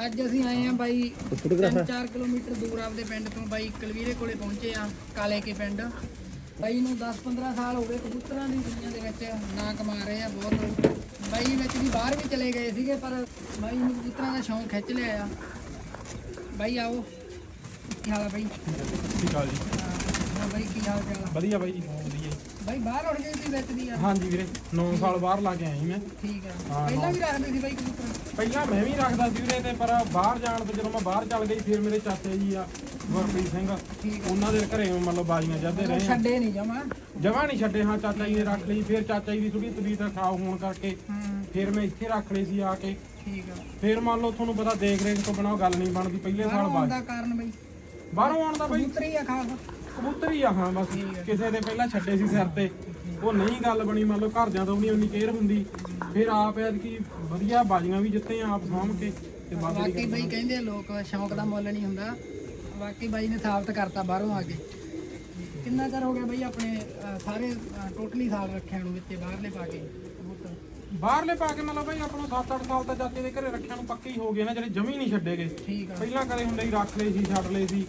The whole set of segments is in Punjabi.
ਅੱਜ ਅਸੀਂ ਆਏ ਆ ਬਾਈ 3-4 ਕਿਲੋਮੀਟਰ ਦੂਰ ਆਪਦੇ ਪਿੰਡ ਤੋਂ ਬਾਈ ਕਲਵੀਰੇ ਕੋਲੇ ਪਹੁੰਚੇ ਆ ਕਾਲੇ ਕੇ ਪਿੰਡ। ਬਾਈ ਨੂੰ 10-15 ਸਾਲ ਹੋ ਗਏ ਕਬੂਤਰਾਂ ਦੀ ਦੁਨੀਆ ਦੇ ਵਿੱਚ ਨਾਂ ਕਮਾ ਰਹੇ ਆ ਬਹੁਤ ਬਾਈ ਵਿੱਚ ਵੀ ਬਾਹਰ ਵੀ ਚਲੇ ਗਏ ਸੀਗੇ ਪਰ ਬਾਈ ਨੂੰ ਕਬੂਤਰਾਂ ਦਾ ਸ਼ੌਂਕ ਖਿੱਚ ਲਿਆ ਆ। ਬਾਈ ਆਓ ਕੀ ਹਾਲ ਆ ਬਾਈ? ਠੀਕ ਆ ਜੀ। ਹਾਂ ਬਾਈ ਕੀ ਹਾਲ ਚਾਲ ਵਧੀਆ ਬਾਈ ਜੀ। ਬਾਈ ਬਾਹਰ ਉੱਠ ਗਏ ਸੀ ਵਿੱਚ ਦੀ ਆ ਹਾਂਜੀ ਵੀਰੇ 9 ਸਾਲ ਬਾਹਰ ਲਾ ਕੇ ਆਈ ਮੈਂ। ਠੀਕ ਆ। ਹਾਂ, ਪਹਿਲਾਂ ਵੀ ਰੱਖਦੇ ਸੀ ਬਾਈ ਕਬੂਤਰ। ਪਹਿਲਾਂ ਮੈਂ ਵੀ ਰੱਖਦਾ ਸੀ ਵੀਰੇ ਤੇ ਪਰ ਬਾਹਰ ਜਾਣ ਤੋਂ ਜਦੋਂ ਮੈਂ ਬਾਹਰ ਚੱਲ ਗਈ ਫਿਰ ਮੇਰੇ ਚਾਚੇ ਜੀ ਆ ਗੁਰਪ੍ਰੀਤ ਸਿੰਘ ਠੀਕ ਉਹਨਾਂ ਦੇ ਘਰੇ ਮਤਲਬ ਬਾਜੀਆਂ ਜਾਂਦੇ ਰਹੇ ਆ। ਛੱਡੇ ਨਹੀਂ ਜਮਾ। ਜਗ੍ਹਾ ਨਹੀਂ ਛੱਡੇ ਹਾਂ ਚਾਚਾ ਜੀ ਨੇ ਰੱਖ ਲਈ ਫਿਰ ਚਾਚਾ ਜੀ ਦੀ ਥੋੜੀ ਤਬੀਅਤ ਖਰਾਬ ਹੋਣ ਕਰਕੇ ਹੂੰ। ਫਿਰ ਮੈਂ ਇੱਥੇ ਰੱਖ ਲਈ ਸੀ ਆ ਕੇ। ਠੀਕ ਆ। ਫਿਰ ਮੰਨ ਲਓ ਤੁਹਾਨੂੰ ਪਤਾ ਦੇਖ ਰੇਖ ਤੋਂ ਬਿਨਾਂ ਗੱਲ ਨਹੀਂ ਬਣਦੀ ਪਹਿਲੇ ਸਾਲ ਬਾਹਰੋਂ ਆਉਣ ਬਾਅਦ ਦਾ ਕਾਰਨ ਬਈ। ਬਾਹਰੋਂ ਆਉਣ ਦਾ ਬਈ। ਕਬੂਤਰ ਹੀ ਆ ਖਾਸ। ਕਬੂਤਰ ਹੀ ਆ ਹਾਂ ਬਸ ਕਿਸੇ ਦੇ ਪਹਿਲਾਂ ਛੱਡੇ ਸੀ ਸਿਰ ਤੇ। ਉਹ ਨਹੀਂ ਗੱਲ ਬਣੀ ਮੰਨ ਲਓ ਘਰਦਿਆਂ ਤੋਂ ਵੀ ਨਹੀਂ ਉਨੀ ਕੇਅਰ ਹੁੰਦੀ। ਫਿਰ ਆਪ ਐਤਕੀ ਵਧੀਆ ਬਾਜੀਆਂ ਵੀ ਜਿੱਤੇ ਆਪ ਸਾਂਭ ਕੇ ਤੇ ਵਾਕਈ ਬਈ ਕਹਿੰਦੇ ਆ ਲੋਕ ਸ਼ੌਂਕ ਦਾ ਮੁੱਲ ਨਹੀਂ ਹੁੰਦਾ। ਵਾਕਈ ਬਾਈ ਨੇ ਸਾਬਤ ਕਰਤਾ ਬਾਹਰੋਂ ਆ ਕੇ। ਕਿੰਨਾ ਚਿਰ ਹੋ ਗਿਆ ਬਈ ਆਪਣੇ ਅਹ, ਸਾਰੇ ਟੋਟਲੀ ਸਾਲ ਰੱਖਿਆ ਨੂੰ ਵਿੱਚੇ ਬਾਹਰਲੇ ਪਾ ਕੇ? ਬਾਹਰਲੇ ਪਾ ਕੇ ਮਤਲਬ ਬਈ ਆਪਾਂ ਨੂੰ 7-8 ਸਾਲ ਤਾਂ ਚਾਚੇ ਦੇ ਘਰੇ ਰੱਖਿਆ ਨੂੰ ਪੱਕੇ ਹੀ ਹੋ ਗਏ ਨਾ ਜਿਹੜੇ ਜਮੀ ਨਹੀਂ ਛੱਡੇ ਗਏ। ਠੀਕ ਆ। ਪਹਿਲਾਂ ਕਦੇ ਹੁੰਦੇ ਸੀ ਰੱਖ ਲਏ ਸੀ ਛੱਡ ਲਏ ਸੀ।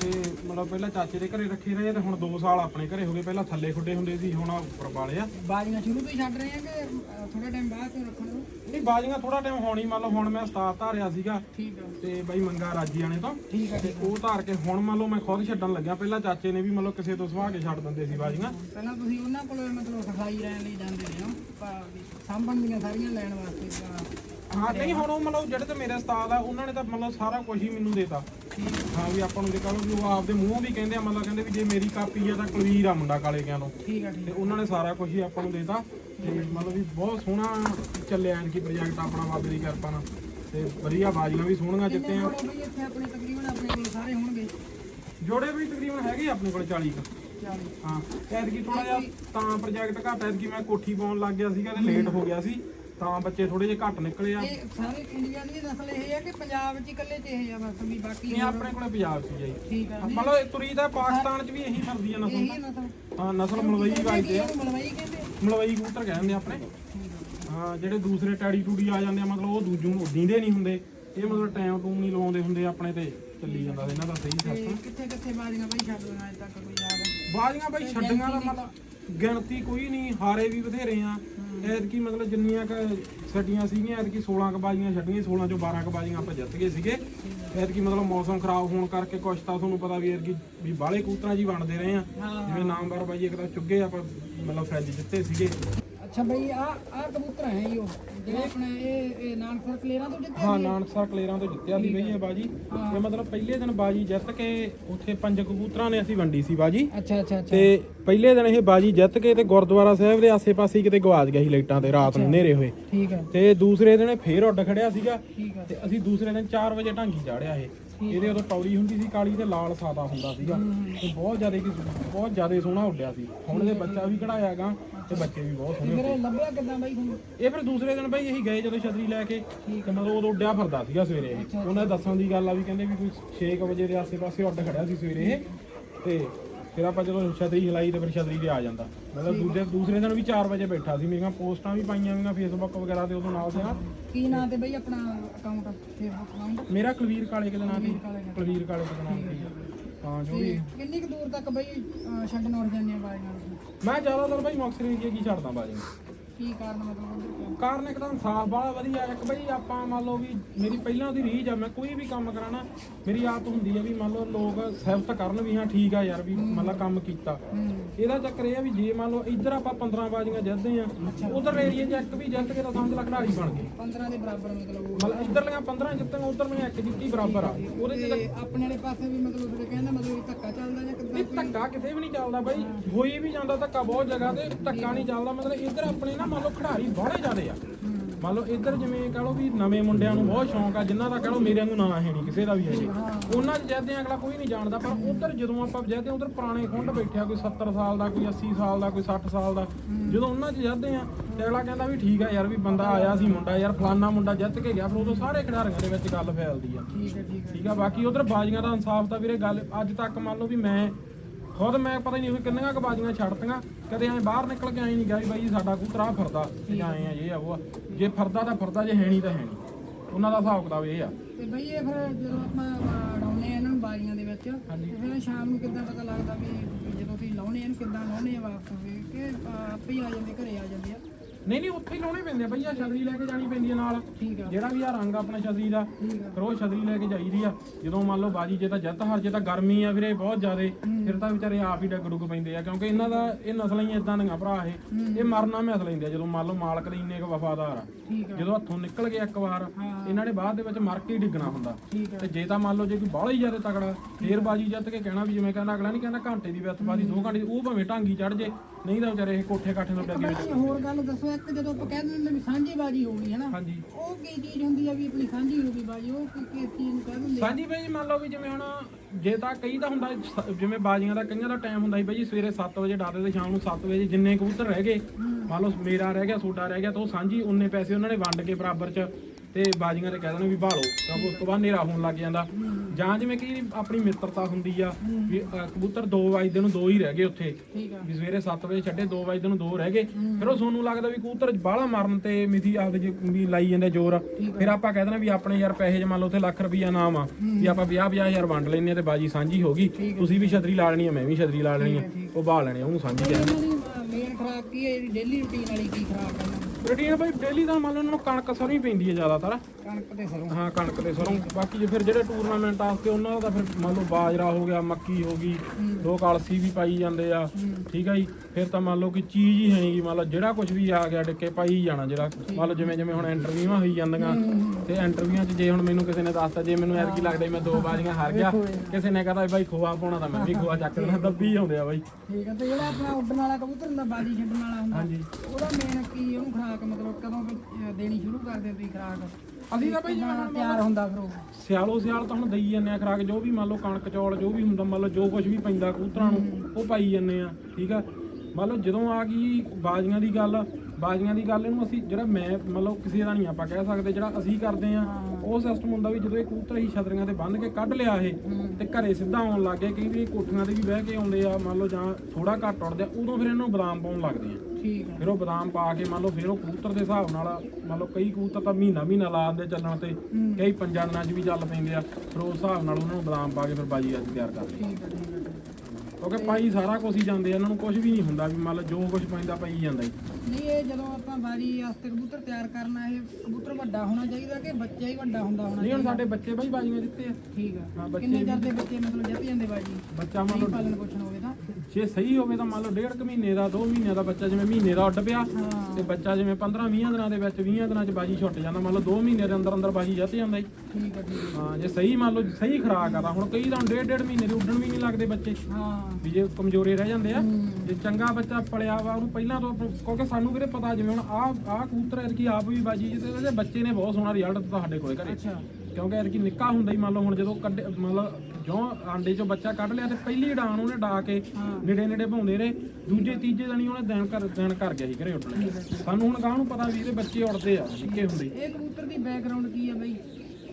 ਤੇ ਮਤਲਬ ਪਹਿਲਾਂ ਚਾਚੇ ਦੇ ਘਰੇ ਰੱਖੇ ਰਹੇ ਤੇ ਹੁਣ 2 ਸਾਲ ਆਪਣੇ ਘਰੇ ਹੋ ਗਏ। ਪਹਿਲਾਂ ਥੱਲੇ ਖੁੱਡੇ ਹੁੰਦੇ ਸੀ ਹੁਣ ਉੱਪਰ ਵਾਲੇ ਆ। ਬਾਜ਼ੀਆਂ ਸ਼ੁਰੂ ਤੋਂ ਹੀ ਛੱਡ ਰਹੇ ਆ ਕਿ ਥੋੜਾ ਟਾਈਮ ਬਾਅਦ ਤੋਂ ਰੱਖਣ ਨਹੀਂ ਬਾਜੀਆਂ ਥੋੜਾ ਟਾਈਮ ਹੋਣੀ ਮੰਨ ਲਓ ਹੁਣ ਮੈਂ ਉਸਤਾਦ ਧਾਰਿਆ ਸੀਗਾ ਠੀਕ ਆ। ਤੇ ਬਾਈ ਮੰਗਾ ਰਾਜੀਆਣੇ ਤੋਂ। ਠੀਕ ਆ ਤੇ ਉਹ ਧਾਰ ਕੇ ਹੁਣ ਮੰਨ ਲਓ ਮੈਂ ਖੁਦ ਛੱਡਣ ਲੱਗਿਆ ਪਹਿਲਾਂ ਚਾਚੇ ਨੇ ਵੀ ਮੰਨ ਲਓ ਕਿਸੇ ਤੋਂ ਸਵਾ ਕੇ ਛੱਡ ਦਿੰਦੇ ਸੀ ਬਾਜੀਆਂ। ਪਹਿਲਾਂ ਤੁਸੀਂ ਉਹਨਾਂ ਕੋਲ ਮਤਲਬ ਸਫ਼ਾਈ ਲੈਣ ਲਈ ਜਾਂਦੇ ਰਹੇ ਹੋ ਪਾ- ਵੀ ਸਾਂਭਣ ਦੀਆਂ ਸਾਰੀਆਂ ਲੈਣ ਵਾਸਤੇ ਤਾਂ ਹਾਂ ਨਹੀਂ ਹੁਣ ਉਹ ਮਤਲਬ ਜਿਹੜੇ ਤੇ ਮੇਰੇ ਉਸਤਾਦ ਆ ਉਹਨਾਂ ਨੇ ਤਾਂ ਮਤਲਬ ਸਾਰਾ ਕੁਝ ਹੀ ਮੈਨੂੰ ਦੇਤਾ। ਹਾਂ ਵੀ ਆਪਾਂ ਨੂੰ ਜੇ ਕਹੋ ਵੀ ਉਹ ਆਪਦੇ ਮੂੰਹੋਂ ਵੀ ਕਹਿੰਦੇ ਆ ਮਤਲਬ ਕਹਿੰਦੇ ਵੀ ਜੇ ਮੇਰੀ ਕਾਪੀ ਆ ਤਾਂ ਕੁਲਵੀਰ ਆ ਮੁੰਡਾ ਕਾਲੇ ਕਿਆਂ ਤੋਂ। ਠੀਕ ਆ ਠੀਕ ਤੇ ਉਹਨਾਂ ਨੇ ਸਾਰਾ ਕੁਝ ਹੀ ਆਪਾਂ ਨੂੰ ਦੇਤਾ। ਤੇ ਮਤਲਬ ਵੀ ਬਹੁਤ ਸੋਹਣਾ ਚੱਲਿਆ ਐਨ ਕੀ ਪ੍ਰੋਜੈਕਟ ਆਪਣਾ ਬਾਬੇ ਦੀ ਕਿਰਪਾ ਨਾਲ। ਤੇ ਵਧੀਆ ਬਾਜੀਆਂ ਵੀ ਸੋਹਣੀਆਂ ਜਿੱਤੇ ਆ ਕੋਲ ਬਈ ਇੱਥੇ ਆਪਣੇ ਤਕਰੀਬਨ ਆਪਣੇ ਕੋਲ ਸਾਰੇ ਹੋਣਗੇ? ਜੋੜੇ ਵੀ ਤਕਰੀਬਨ ਹੈਗੇ ਆਪਣੇ ਕੋਲ 40 ਕੁ। 40 ਹਾਂ ਐਤਕੀ ਥੋੜਾ ਜਿਹਾ ਤਾਂ ਪ੍ਰੋਜੈਕਟ ਘੱਟ ਐਤਕੀ ਮੈਂ ਕੋਠੀ ਪਾਉਣ ਲੱਗ ਗਿਆ ਸੀਗਾ ਤੇ ਲੇਟ ਹੋ ਗਿਆ ਸੀ। ਤਾਂ ਬੱਚੇ ਥੋੜੇ ਜਿਹੇ ਘੱਟ ਨਿਕਲੇ ਆ। ਇਹ ਸਾਰੇ ਇੰਡੀਆ ਦੀ ਨਸਲ ਇਹ ਹੈ ਕਿ ਪੰਜਾਬ 'ਚ ਹੀ ਇਕੱਲੇ 'ਚ ਇਹ ਆ ਬਸ ਵੀ ਬਾਕੀ ਨਹੀਂ ਆਪਣੇ ਕੋਲੇ ਪੰਜਾਬ ਸੀ ਜੀ। ਠੀਕ ਆ ਮਤਲਬ ਤੁਰੀ ਦਾ ਪਾਕਿਸਤਾਨ ਚ ਵੀ ਇਹੀ ਫਿਰਦੀ ਆ ਨਸਲ ਇਹੀ ਨਸਲ। ਹਾਂ ਨਸਲ ਮਲਵਈ ਆ। ਮਲਵਈ ਕਹਿੰਦੇ ਮਲਵਈ ਕਬੂਤਰ ਕਹਿੰਦੇ ਆਪਣੇ। ਹਾਂ ਜਿਹੜੇ ਦੂਸਰੇ ਟੈਡੀ ਟੂਡੀ ਆ ਜਾਂਦੇ ਆ ਮਤਲਬ ਉਹ ਦੂਜੂ ਨੂੰ ਦੀਂਦੇ ਨਹੀਂ ਹੁੰਦੇ। ਇਹ ਮਤਲਬ ਟਾਈਮ ਟੂਮ ਨਹੀਂ ਲਾਉਂਦੇ ਹੁੰਦੇ ਆਪਣੇ ਤੇ ਚੱਲੀ ਜਾਂਦਾ ਇਹਨਾਂ ਦਾ ਸਹੀ ਸਿਸਟਮ ਕਿੱਥੇ ਕਿੱਥੇ ਬਾਜ਼ੀਆਂ ਬਈ ਛੱਡ ਦੇਣਾ ਅਜੇ ਤੱਕ ਕੋਈ ਯਾਦ? ਬਾਜ਼ੀਆਂ ਬਾਈ ਛੱਡੀਆਂ ਦਾ ਮਤਲਬ ਗਿਣਤੀ ਕੋਈ ਨਹੀਂ ਹਾਰੇ ਵੀ ਬਥੇਰੇ ਆ। ਐਤਕੀ ਮਤਲਬ ਜਿੰਨੀਆਂ ਕ ਛੱਡੀਆਂ ਸੀਗੀਆਂ ਐਤਕੀ 16 ਕ ਬਾਜ਼ੀਆਂ ਛੱਡੀਆਂ 16 ਚੋਂ 12 ਕ ਬਾਜ਼ੀਆਂ ਆਪਾਂ ਜਿੱਤ ਗਏ ਸੀਗੇ। ਐਤਕੀ ਮਤਲਬ ਮੌਸਮ ਖਰਾਬ ਹੋਣ ਕਰਕੇ ਕੁਛ ਤਾਂ ਤੁਹਾਨੂੰ ਪਤਾ ਵੀ ਐਤਕੀ ਵੀ ਬਾਹਲੇ ਕਬੂਤਰਾਂ ਜੀ ਬਣਦੇ ਰਹੇ ਆ। ਜਿਵੇਂ ਨਾਮਵਰ ਬਾਈ ਇੱਕ ਤਾਂ ਚੁੱਗੇ ਆਪਾਂ ਮਤਲਬ ਫ੍ਰਿਜ ਜਿੱਤੇ ਸੀਗੇ। ਅੱਛਾ ਬਈ ਆ ਆ ਕਬੂਤਰ ਹੈ ਹੀ ਉਹ। ਜਿਹੜੇ ਆਪਣੇ ਇਹ ਇਹ ਨਾਨਕਸਰ ਕਲੇਰਾਂ ਤੋਂ ਜਿੱਤੇ ਹਾਂ ਨਾਨਕਸਰ ਕਲੇਰਾਂ ਤੋਂ ਜਿੱਤਿਆ ਸੀ ਬਈ ਇਹ ਬਾਜੀ। ਇਹ ਮਤਲਬ ਪਹਿਲੇ ਦਿਨ ਬਾਜੀ ਜਿੱਤ ਕੇ ਉੱਥੇ ਪੰਜ ਕਬੂਤਰਾਂ ਨੇ ਅਸੀਂ ਵੰਡੀ ਸੀ ਬਾਜੀ। ਅੱਛਾ ਅੱਛਾ ਅੱਛਾ। ਤੇ ਪਹਿਲੇ ਦਿਨ ਇਹ ਬਾਜੀ ਜਿੱਤ ਕੇ ਤੇ ਗੁਰਦੁਆਰਾ ਸਾਹਿਬ ਦੇ ਆਸੇ-ਪਾਸੇ ਕਿਤੇ ਗਵਾਚ ਗਿਆ ਸੀ ਲਾਈਟਾਂ ਤੇ ਰਾਤ ਨੂੰ ਹਨੇਰੇ ਹੋਏ। ਠੀਕ ਆ। ਤੇ ਦੂਸਰੇ ਦਿਨ ਇਹ ਫੇਰ ਉੱਡ ਖੜਿਆ ਸੀਗਾ। ਤੇ ਅਸੀਂ ਦੂਸਰੇ ਦਿਨ 4 ਵਜੇ ਢਾਂਗੀ ਚਾੜਿਆ ਇਹ। ਇਹਦੇ ਉਦੋਂ ਟੌਰੀ ਹੁੰਦੀ ਸੀ ਕਾਲੀ ਤੇ ਲਾਲ ਸਾਦਾ ਹੁੰਦਾ ਸੀਗਾ। ਤੇ ਬਹੁਤ ਜ਼ਿਆਦਾ ਬਹੁਤ ਜ਼ਿਆਦਾ ਸੋਹਣਾ ਉੱਡਿਆ ਸੀ। ਹੁਣ ਇਹਦੇ ਬੱਚਾ ਵੀ ਕਢਾਇਆਗਾ ਤੇ ਬੱਚੇ ਵੀ ਬਹੁਤ ਸੋਹਣੇ ਇਹ ਲੱਭਿਆ ਕਿੱਦਾਂ ਬਈ ਤੁਹਾਨੂੰ ਇਹ ਫਿਰ ਦੂਸਰੇ ਦਿਨ ਬਈ ਇਹੀ ਗਏ ਜਦੋਂ ਛਤਰੀ ਲੈ ਕੇ ਤੇ ਮਤਲਬ ਉਦੋਂ ਉੱਡਿਆ ਫਿਰਦਾ ਸੀਗਾ ਸਵੇਰੇ ਇਹ। ਉਹਨਾਂ ਦੇ ਦੱਸਣ ਦੀ ਗੱਲ ਆ ਵੀ ਕਹਿੰਦੇ ਵੀ ਕੋਈ 6 ਵਜੇ ਦੇ ਆਸੇ-ਪਾਸੇ ਉੱਡ ਖੜਿਆ ਸੀ ਸਵੇਰੇ ਇਹ। ਤੇ ਫਿਰ ਆਪਾਂ ਜਦੋਂ ਛਤਰੀ ਹਿਲਾਈ ਤੇ ਫਿਰ ਛਤਰੀ ਤੇ ਆ ਜਾਂਦਾ। ਮਤਲਬ ਦੂਜੇ ਦੂਸਰੇ ਦਿਨ ਵੀ 4 ਵਜੇ ਬੈਠਾ ਸੀ। ਮੇਰੀਆਂ ਪੋਸਟਾਂ ਵੀ ਪਾਈਆਂ ਵੀਆਂ ਫੇਸਬੁੱਕ ਵਗੈਰਾ ਤੇ ਉਦੋਂ ਨਾਲ ਸੀਗਾ ਕੀ ਨਾਂ ਤੇ ਬਈ ਆਪਣਾ ਅਕਾਊਂਟ ਫੇਸਬੁੱਕ ਅਕਾਊਂਟ ਮੇਰਾ ਕੁਲਵੀਰ ਕਾਲੇ ਕੇ ਨਾਂ ਤੇ ਕੁਲਵੀਰ ਕਾਲੇ ਕੇ ਨਾਂ? ਤੇ ਹਾਂ ਜੋ ਵੀ। ਕਿੰਨੀ ਕੁ ਦੂਰ ਤੱਕ ਬਈ ਅਹ, ਛੱਡਣ ਉੱਠ ਜਾਂਦੇ ਆ ਬਾਜ਼ੀਆਂ ਮੈਂ ਜ਼ਿਆਦਾਤਰ ਬਾਈ ਮੁਕਤਸਰ ਏਰੀਆ ਕੀ ਛੱਡਦਾ ਬਾਜੀ ਕੀ ਕਾਰਨ ਮਤਲਬ ਉਹਦਾ ਕਿਆ? ਕਾਰਨ ਇੱਕਦਮ ਸਾਫ਼ ਬਾਲਾ ਵਧੀਆ। ਇੱਕ ਬਈ ਆਪਾਂ ਮੰਨ ਲਓ ਵੀ ਮੇਰੀ ਪਹਿਲਾਂ ਉਹਦੀ ਰੀਝ ਆ ਮੈਂ ਕੋਈ ਵੀ ਕੰਮ ਕਰਾਣਾ ਮੇਰੀ ਆਦਤ ਹੁੰਦੀ ਆ ਵੀ ਮੰਨ ਲਓ ਲੋਕ ਸਿਫਤ ਕਰਨ ਵੀ ਹਾਂ ਠੀਕ ਆ ਯਾਰ ਵੀ ਮਤਲਬ ਕੰਮ ਕੀਤਾ। ਇਹਦਾ ਚੱਕਰ ਇਹ ਆ ਵੀ ਜੇ ਮੰਨ ਲਓ ਇੱਧਰ ਆਪਾਂ 15 ਬਾਜ਼ੀਆਂ ਜਿੱਤਦੇ ਆ ਉਧਰ ਏਰੀਆ 'ਚ ਇੱਕ ਵੀ ਜਿੱਤ ਕੇ ਤਾਂ ਸਮਝ ਲਾ ਖਿਡਾਰੀ ਬਣ ਗਏ। 15 ਦੇ ਬਰਾਬਰ ਮਤਲਬ ਉਹ। ਮਤਲਬ ਇੱਧਰਲੀਆਂ 15 ਜਿੱਤਾਂਗਾ ਉਧਰਲੀਆਂ ਇੱਕ ਜਿੱਤੀ ਬਰਾਬਰ ਆ। ਉਹਦੇ 'ਚ ਤੇ ਆਪਣੇ ਵਾਲੇ ਪਾਸੇ ਵੀ ਮਤਲਬ ਜਿਹੜੇ ਕਹਿੰਦੇ ਮਤਲਬ ਵੀ ਧੱਕਾ ਚੱਲਦਾ ਜਾਂ ਕਿੱਦਾਂ ਇਹ ਧੱਕਾ ਕਿਤੇ ਵੀ ਨਹੀਂ ਚੱਲਦਾ ਬਾਈ ਹੋਈ ਵੀ ਜਾਂਦਾ ਧੱਕਾ ਬਹੁਤ ਜਗ੍ਹਾ ਤੇ ਧੱਕਾ ਨਹੀਂ ਚੱਲਦਾ। ਮਤਲਬ ਇੱਧਰ ਆਪਣੇ ਨਾ ਮੰਨ ਲਓ ਖਿਡਾਰੀ ਬਾਹਲੇ ਜ਼ਿਆਦੇ ਆ। ਮੰਨ ਲਓ ਇੱਧਰ ਜਿਵੇਂ ਕਹ ਲਓ ਵੀ ਨਵੇਂ ਮੁੰਡਿਆਂ ਨੂੰ ਬਹੁਤ ਸ਼ੌਂਕ ਆ ਜਿਨ੍ਹਾਂ ਦਾ ਕਹ ਲਓ ਮੇਰੇ ਨੂੰ ਨਾਂ ਹੈ ਨਹੀਂ ਕਿਸੇ ਦਾ ਵੀ ਹੈ ਉਹਨਾਂ 'ਚ ਜੱਦੇ ਅਗਲਾ ਕੋਈ ਨਹੀਂ ਜਾਣਦਾ ਪਰ ਉੱਧਰ ਜਦੋਂ ਆਪਾਂ ਜੱਦੇ ਉੱਧਰ ਪੁਰਾਣੇ ਖੁੰਡ ਬੈਠਿਆ ਕੋਈ 70 ਸਾਲ ਦਾ ਕੋਈ 80 ਸਾਲ ਦਾ ਕੋਈ 60 ਸਾਲ ਦਾ ਜਦੋਂ ਉਹਨਾਂ 'ਚ ਜੱਦੇ ਆ ਤੇ ਅਗਲਾ ਕਹਿੰਦਾ ਵੀ ਠੀਕ ਆ ਯਾਰ ਵੀ ਬੰਦਾ ਆਇਆ ਸੀ ਮੁੰਡਾ ਯਾਰ ਫਲਾਨਾ ਮੁੰਡਾ ਜਿੱਤ ਕੇ ਗਿਆ ਫਿਰ ਉਦੋਂ ਸਾਰੇ ਖਿਡਾਰੀਆਂ ਦੇ ਵਿੱਚ ਗੱਲ ਫੈਲਦੀ ਆ। ਠੀਕ ਆ ਬਾਕੀ ਉਧਰ ਬਾਜ਼ੀਆਂ ਦਾ ਇਨਸਾਫ ਤਾਂ ਵੀਰੇ ਗੱਲ ਅੱਜ ਤੱਕ ਮੰਨ ਲਓ ਵੀ ਮੈਂ ਖੁਦ ਮੈਂ ਪਤਾ ਹੀ ਨਹੀਂ ਵੀ ਕਿੰਨੀਆਂ ਕੁ ਬਾਜ਼ੀਆਂ ਛੱਡਤੀਆਂ ਕਦੇ ਐਂ ਬਾਹਰ ਨਿਕਲ ਕੇ ਆਈ ਨਹੀਂ ਗਿਆ ਵੀ ਬਾਈ ਜੀ ਸਾਡਾ ਕੂਤਰਾ ਫਿਰਦਾ। ਤੇ ਆਏ ਆ ਇਹ ਆ ਉਹ ਆ। ਜੇ ਫਿਰਦਾ ਤਾਂ ਫਿਰਦਾ ਜੇ ਹੈ ਨਹੀਂ ਤਾਂ ਹੈ ਨਹੀਂ ਉਹਨਾਂ ਦਾ ਹਿਸਾਬ ਕਿਤਾਬ ਇਹ ਆ। ਤੇ ਬਈ ਇਹ ਫਿਰ ਜਦੋਂ ਆਪਾਂ ਡਾਉਨੇ ਆ ਇਹਨਾਂ ਨੂੰ ਬਾਜੀਆਂ ਦੇ ਵਿੱਚ। ਤੇ ਫਿਰ ਸ਼ਾਮ ਨੂੰ ਕਿੱਦਾਂ ਪਤਾ ਲੱਗਦਾ ਵੀ ਜਦੋਂ ਤੁਸੀਂ ਲਾਉਣੇ ਇਹਨੂੰ ਕਿੱਦਾਂ ਲਾਉਣੇ ਆ ਵਾਪਸ ਵੀ ਕਿ ਆਪੇ ਹੀ ਆ ਜਾਂਦੇ ਘਰੇ ਆ ਜਾਂਦੇ ਆ। ਨਹੀਂ ਨਹੀਂ ਉੱਥੇ ਹੀ ਲਾਉਣੇ ਪੈਂਦੇ ਆ ਬਈ ਆ ਛਤਰੀ ਲੈ ਕੇ ਜਾਣੀ ਪੈਂਦੀ ਆ ਨਾਲ। ਠੀਕ ਆ। ਜਿਹੜਾ ਵੀ ਆ ਰੰਗ ਆਪਣਾ ਛਤਰੀ ਦਾ ਫਿਰ ਉਹ ਛਤਰੀ ਲੈ ਕੇ ਜਾਈਦੀ ਆ। ਜਦੋਂ ਮੰਨ ਲਓ ਬਾਜੀ ਜੇ ਤਾਂ ਜਿੱਤ ਹਾਰ ਜੇ ਤਾਂ ਗਰਮੀ ਆ ਵੀਰੇ ਬਹੁਤ ਜ਼ਿਆਦੇ ਫਿਰ ਤਾਂ ਵਿਚਾਰੇ ਆਪ ਹੀ ਡੱਗ ਡੁੱਗ ਪੈਂਦੇ ਆ ਕਿਉਂਕਿ ਇਹਨਾਂ ਦਾ ਇਹ ਨਸਲਾਂ ਹੀ ਇਦਾਂ ਦੀਆਂ ਭਰਾ ਇਹ। ਇਹ ਮਰਨਾ ਮੈਸ ਲੈਂਦੇ ਆ ਜਦੋਂ ਮੰਨ ਲਓ ਮਾਲਕ ਦੇ ਇੰਨੇ ਕੁ ਵਫਾਦਾਰ ਆ। ਠੀਕ ਆ। ਜਦੋਂ ਹੱਥੋਂ ਨਿਕਲ ਗਿਆ ਇੱਕ ਵਾਰ। ਇਹਨਾਂ ਨੇ ਬਾਅਦ ਦੇ ਵਿੱਚ ਮਰ ਕੇ ਹੀ ਡਿੱਗਣਾ ਹੁੰਦਾ। ਤੇ ਜੇ ਤਾਂ ਮੰਨ ਲਓ ਜੇ ਕੋਈ ਬਾਹਲਾ ਹੀ ਜ਼ਿਆਦਾ ਤਕੜਾ ਫੇਰ ਬਾਜੀ ਜਿੱਤ ਕੇ ਕਹਿਣਾ ਵੀ ਜਿਵੇਂ ਕਹਿੰਦਾ ਅਗਲਾ ਨਹੀਂ ਕਹਿੰਦਾ ਘੰਟੇ ਦੀ ਵਿੱਤ ਬਾਦੀ 2 ਘੰਟੇ ਉਹ ਭਾਵੇਂ ਢਾਂਗੀ ਚੜ ਜੇ। ਨਹੀਂ ਤਾਂ ਵਿਚਾਰੇ ਇਹ ਕੋਠੇ ਕਾਠੇ ਬਈ ਹੋਰ ਗੱਲ ਦੱਸੋ ਇੱਕ ਜਦੋਂ ਆਪਾਂ ਕਹਿ ਦਿੰਦੇ ਵੀ ਸਾਂਝੀ ਬਾਜੀ ਹੋ ਗਈ ਹੈ ਨਾ ਹਾਂਜੀ। ਉਹ ਕੀ ਚੀਜ਼ ਹੁੰਦੀ ਆ ਵੀ ਆਪਣੀ ਸਾਂਝੀ ਹੋ ਗਈ ਬਾਜੀ ਉਹ ਕਿ- ਕਿਸ ਚੀਜ਼ ਨੂੰ ਕਹਿ ਦਿੰਦੇ ਆ? ਸਾਂਝੀ ਬਾਈ ਜੀ ਮੰਨ ਲਓ ਵੀ ਜਿਵੇਂ ਹੁਣ ਜੇ ਤਾਂ ਕਈ ਤਾਂ ਹੁੰਦਾ ਸ- ਜਿਵੇਂ ਬਾਜੀਆਂ ਦਾ ਕਈਆਂ ਦਾ ਟਾਈਮ ਹੁੰਦਾ ਸੀ ਬਾਈ ਜੀ ਸਵੇਰੇ 7 ਵਜੇ ਡਾਦੇ ਤੇ ਸ਼ਾਮ ਨੂੰ 7 ਵਜੇ ਜਿੰਨੇ ਕਬੂਤਰ ਰਹਿ ਗਏ ਮੰਨ ਲਓ ਮੇਰਾ ਰਹਿ ਗਿਆ ਛੋਟਾ ਰਹਿ ਗਿਆ ਤਾਂ ਉਹ ਸਾਂਝੀ ਉਨੇ ਪੈਸੇ ਉਹਨਾਂ ਨੇ ਵੰਡ ਕੇ ਬਰਾਬਰ ਚ ਤੇ ਬਾਜੀਆਂ ਤੇ ਕਹਿ ਦੇਣਾ ਵੀ ਭਾਲੋ। ਕਿਉਂਕਿ ਉਸ ਤੋਂ ਬਾਅਦ ਹਨੇਰਾ ਹੋਣ ਲੱਗ ਜਾਂਦਾ। ਜਾਂ ਜਿਵੇਂ ਕਿ ਆਪਣੀ ਮਿੱਤਰਤਾ ਹੁੰਦੀ ਆ ਵੀ ਅ, ਕਬੂਤਰ 2 ਵਜੇ ਨੂੰ ਦੋ ਹੀ ਰਹਿ ਗਏ ਉੱਥੇ। ਠੀਕ ਆ। ਵੀ ਸਵੇਰੇ 7 ਵਜੇ ਛੱਡੇ 2 ਵਜੇ ਨੂੰ ਦੋ ਰਹਿ ਗਏ। ਫਿਰ ਉਹ ਸੋਨੂੰ ਲੱਗਦਾ ਵੀ ਕਬੂਤਰ ਬਾਹਲਾ ਮਾਰਨ ਤੇ ਮਿੱਥੀ ਆਪਦੇ ਜੇ ਵੀ ਲਾਈ ਜਾਂਦੇ ਜ਼ੋਰ। ਫਿਰ ਆਪਾਂ ਕਹਿ ਦੇਣਾ ਵੀ ਆਪਣੇ ਯਾਰ ਪੈਸੇ ਜੇ ਮੰਨ ਲਓ ਉੱਥੇ ਲੱਖ ਰੁਪਈਆ ਨਾਮ ਆ। ਵੀ ਆਪਾਂ 50 50000 ਵੰਡ ਲੈਨੇ ਆ ਤੇ ਬਾਜੀ ਸਾਂਝੀ ਹੋ ਗਈ। ਤੁਸੀਂ ਵੀ ਛਤਰੀ ਲਾ ਲੈਣੀ ਆ ਮੈਂ ਵੀ ਛਤਰੀ ਲਾ ਲੈਣੀ ਆ। ਉਹ ਬਾਹ ਲੈਣੇ ਆ, ਉਹਨੂੰ ਸਾਂਝੀ ਕਹਿੰਦੇ ਇਹਨਾਂ ਦੀ ਮੇਨ ਖਰਾਕ ਕੀ ਹੈ? ਇਹਦੀ ਡੇਲੀ ਰੁਟੀਨ ਵਾਲੀ ਕੀ ਖਰਾਕ ਹੈ? ਰੁਟੀਨ ਬਾਈ ਡੇਲੀ ਦਾ ਮੰਨ ਲਓ ਉਹਨਾਂ ਨੂੰ ਕਣਕ ਸਰੋਂ ਪੈਂਦੀ ਹੈ ਜ਼ਿਆਦਾਤਰ ਕਣਕ ਤੇ ਸਰੋਂ। ਹਾਂ ਕਣਕ ਤੇ ਸਰੋਂ। ਬਾਕੀ ਜੇ ਫਿਰ ਜਿਹੜੇ ਟੂਰਨਾਮੈਂਟ ਆਸਤੇ ਉਹਨਾਂ ਦਾ ਫਿਰ ਮੰਨ ਲਓ ਬਾਜਰਾ ਹੋ ਗਿਆ ਮੱਕੀ ਹੋ ਗਈ ਦੋ ਕਲਸੀ ਵੀ ਪਾਈ ਜਾਂਦੇ ਆ ਠੀਕ ਆ ਜੀ? ਫਿਰ ਤਾਂ ਮੰਨ ਲਓ ਕਿ ਚੀਜ਼ ਹੀ ਹੈ ਮੰਨ ਲਓ ਜਿਹੜਾ ਕੁਝ ਵੀ ਆ ਗਿਆ ਡਿੱਕੇ ਪਾਈ ਜਾਣਾ ਜਿਹੜਾ। ਮੰਨ ਲਓ ਜਿਵੇਂ ਜਿਵੇਂ ਹੁਣ ਇੰਟਰਵਿਊਆਂ ਹੋਈ ਜਾਂਦੀਆਂ ਤੇ ਇੰਟਰਵਿਊਆਂ 'ਚ ਜੇ ਹੁਣ ਮੈਨੂੰ ਕਿਸੇ ਨੇ ਦੱਸਤਾ ਜੇ ਮੈਨੂੰ ਐਤਕੀ ਲੱਗਦਾ ਮੈਂ ਦੋ ਬਾਜ਼ੀਆਂ ਹਾਰ ਗਿਆ ਕਿਸੇ ਨੇ ਕਹਤਾ ਬਾਈ ਖੋਆ ਪਾਉਣਾ ਤਾਂ ਮੈਂ ਵੀ ਖੋਆ ਚੱਕ ਦੇਣਾ ਦੱਬੀ ਆਉਂਦੇ ਆ ਬਾਈ। ਠੀਕ ਹੈ ਤੇ ਜਿਹੜਾ ਆਪਣਾ ਉੱਡਣ ਵਾਲਾ ਕਬੂਤਰ ਹੁੰਦਾ ਬਾਜੀ ਛੱਡਣ ਵਾਲਾ ਹੁੰਦਾ ਹਾਂਜੀ। ਉਹਦਾ ਮੇਨ ਕੀ ਉਹਨੂੰ ਖਰਾਕ ਮਤਲਬ ਕਦੋਂ ਦੇਣੀ ਸ਼ੁਰੂ ਕਰਦੇ ਤੁਸੀਂ ਖਰਾਕ? ਅਸੀਂ ਤਾਂ ਬਾਈ ਜਿਵੇਂ ਕਿੱਦਾਂ ਤਿਆਰ ਹੁੰਦਾ ਫਿਰ ਉਹ। ਸਿਆਲੋ ਸਿਆਲ ਤਾਂ ਹੁਣ ਦਈ ਜਾਂਦੇ ਆ ਖਰਾਕ ਜੋ ਵੀ ਮੰਨ ਲਓ ਕਣਕ ਚੌਲ ਜੋ ਵੀ ਹੁੰਦਾ ਮੰਨ ਲਓ ਜੋ ਕੁਝ ਵੀ ਪੈਂਦਾ ਕਬੂਤਰਾਂ ਨੂੰ ਉਹ ਪਾਈ ਜਾਂਦੇ ਆ ਠੀਕ ਆ? ਮੰਨ ਲਓ ਜਦੋਂ ਆ ਗਈ ਬਾਜ਼ੀਆਂ ਦੀ ਗੱਲ ਬਾਜ਼ੀਆਂ ਦੀ ਗੱਲ ਇਹਨੂੰ ਅਸੀਂ ਜਿਹੜਾ ਮੈਂ ਮੰਨ ਲਓ ਕਿਸੇ ਦਾ ਨਹੀਂ ਆਪਾਂ ਕਹਿ ਸਕਦੇ ਜਿਹੜਾ ਅਸੀਂ ਕਰਦੇ ਆ ਉਹ ਸਿਸਟਮ ਹੁੰਦਾ ਵੀ ਜਦੋਂ ਇਹ ਕਬੂਤਰ ਹੀ ਛਤਰੀਆਂ ਤੇ ਬੰਨ ਕੇ ਕੱਢ ਲਿਆ ਇਹ ਤੇ ਘਰੇ ਸਿੱਧਾ ਆਉਣ ਲੱਗ ਗਏ ਕਈ ਵਾਰੀ ਕੋਠੀਆਂ ਤੇ ਵੀ ਬਹਿ ਕੇ ਆਉਂਦੇ ਆ ਮੰਨ ਲਓ ਜਾਂ ਥੋੜਾ ਘੱਟ ਉੱਡਦੇ ਆ ਉਦੋਂ ਫਿਰ ਇਹਨਾਂ ਨੂੰ ਬਦਾਮ ਪਾਉਣ ਲੱਗਦੇ ਆ। ਠੀਕ ਹੈ ਫਿਰ ਉਹ ਬਦਾਮ ਪਾ ਕੇ ਮੰਨ ਲਓ ਫਿਰ ਉਹ ਕਬੂਤਰ ਦੇ ਹਿਸਾਬ ਨਾਲ ਮੰਨ ਲਓ ਕਈ ਕਬੂਤਰ ਤਾਂ ਮਹੀਨਾ ਮਹੀਨਾ ਲਾ ਦਿੰਦੇ ਚੱਲਣ ਤੇ ਕਈ ਪੰਜਾਂ ਦਿਨਾਂ 'ਚ ਵੀ ਚੱਲ ਪੈਂਦੇ ਆ ਫਿਰ ਉਸ ਹਿਸਾਬ ਨਾਲ ਉਹਨਾਂ ਨੂੰ ਬਦਾਮ ਪਾ ਕੇ ਫਿਰ ਬਾਜੀ ਅੱਜ ਤਿਆਰ ਕਰਦੇ ਠੀਕ ਹੈ ਠੀਕ ਹੈ ਕਿਉਂਕਿ ਪਾਈ ਸਾਰਾ ਕੁਝ ਹੀ ਜਾਂਦੇ ਆ ਇਹਨਾਂ ਨੂੰ ਕੁਝ ਵੀ ਨਹੀਂ ਹੁੰਦਾ ਵੀ ਮੰਨ ਲਓ ਜੋ ਕੁਝ ਪੈਂਦਾ ਪਈ ਜਾਂਦਾ ਜੀ। ਨਹੀਂ ਇਹ ਜਦੋਂ ਆਪਾਂ ਬਾਜੀ ਵਾਸਤੇ ਕਬੂਤਰ ਤਿਆਰ ਕਰਨਾ ਇਹ ਕਬੂਤਰ ਵੱਡਾ ਹੋਣਾ ਚਾਹੀਦਾ ਕਿ ਬੱਚਾ ਹੀ ਵੱਡਾ ਹੁੰਦਾ ਹੋਣਾ ਨਹੀਂ ਹੁਣ ਸਾਡੇ ਬੱਚੇ ਬਾਈ ਬਾਜੀਆਂ ਜਿੱਤੇ ਆ। ਠੀਕ ਆ। ਹਾਂ, ਬੱਚੇ ਕਿੰਨੇ ਦੇ ਬੱਚੇ ਮਤਲਬ ਜਿੱਤ ਜਾਂਦੇ ਬਾਜੀ? ਬੱਚਾ ਮੰਨ ਨਹੀਂ ਲਓ ਪਾਲਣ ਪੁੱਛਣ ਹੋਵੇ ਤਾਂ। ਜੇ ਸਹੀ ਹੋਵੇ ਤਾਂ ਮੰਨ ਲਓ ਡੇਢ ਕੁ ਮਹੀਨੇ ਦਾ 2 ਮਹੀਨਿਆਂ ਦਾ ਬੱਚਾ ਜਿਵੇਂ ਮਹੀਨੇ ਦਾ ਉੱਡ ਪਿਆ ਹਾਂ। ਤੇ ਬੱਚਾ ਜਿਵੇਂ 15 20 ਦਿਨਾਂ ਦੇ ਵਿੱਚ 20 ਦਿਨਾਂ 'ਚ ਬਾਜੀ ਛੁੱਟ ਜਾਂਦਾ। ਮੰਨ ਲਓ 2 ਮਹੀਨੇ ਦੇ ਅੰਦਰ ਅੰਦਰ ਬਾਜੀ ਜਿੱਤ ਜਾਂਦਾ ਜੀ। ਠੀਕ ਆ ਠੀਕ ਹਾਂ ਜੇ ਸਹੀ ਮੰਨ ਲਓ ਸਹੀ ਖਰਾਕ ਆ ਤਾਂ ਹੁਣ ਕਈ ਤਾਂ ਡੇਢ ਡੇਢ ਮਹੀਨੇ ਦੇ ਉੱਡਣ ਵੀ ਨਹੀਂ ਲੱਗਦੇ ਬੱਚੇ। ਆ ਹਾਂ। ਵੀ ਜੇ ਕਮਜ਼ੋਰੇ ਰਹਿ ਜਾਂਦੇ ਆ ਹੂੰ। ਜੇ ਚੰਗਾ ਬੱਚਾ ਪਲਿਆ ਵਾ ਉਹਨੂੰ ਪਹਿਲਾਂ ਤੋਂ ਕਿਉਂਕਿ ਸਾਨੂੰ ਵੀਰੇ ਪਤਾ ਜਿਵੇਂ ਹੁਣ ਆਹ ਆਹ ਕਬੂਤਰ ਐਰ ਕੀ ਆਪ ਵੀ ਬਾਜੀ ਜਿੱਤੇ ਇਹਦੇ ਬੱਚੇ ਨੇ ਬਹੁਤ ਸੋਹਣਾ ਰਿਜ਼ਲਟ ਦਿੱਤਾ ਸਾਡੇ ਕੋਲੇ ਘਰੇ। ਅੱਛਾ। ਕਿਉਂਕਿ ਐਰ ਕੀ ਨਿੱਕਾ ਹੁੰਦਾ ਹੀ ਮੰਨ ਲਓ ਹੁਣ ਜਦੋਂ ਕੱਢ ਮੰਨ ਲਓ ਜੋ ਆਂਡੇ ਚੋਂ ਬੱਚਾ ਕੱਢ ਲਿਆ ਤੇ ਪਹਿਲੀ ਉਡਾਨ ਉਹਨੇ ਡਾ ਕੇ। ਨੇੜੇ ਨੇੜੇ ਭਾਉਂਦੇ ਰਹੇ। ਦੂਜੇ ਤੀਜੇ ਦਿਨ ਹੀ ਉਹਨੇ ਦਿਨ ਕਰ ਦਿਨ ਕਰ ਗਿਆ ਸੀ ਘਰੇ ਉੱਡਣੇ ਸਾਨੂੰ ਹੁਣ ਗਾਹ ਨੂੰ ਪਤਾ ਵੀ ਇਹਦੇ ਬੱਚੇ ਉੱਡਦੇ ਆ ਨਿੱਕੇ ਹੁੰਦੇ। ਇਹ ਕਬੂਤਰ ਦੀ ਬੈਕਗ੍ਰਾਉਂਡ ਕੀ ਆ ਬਈ?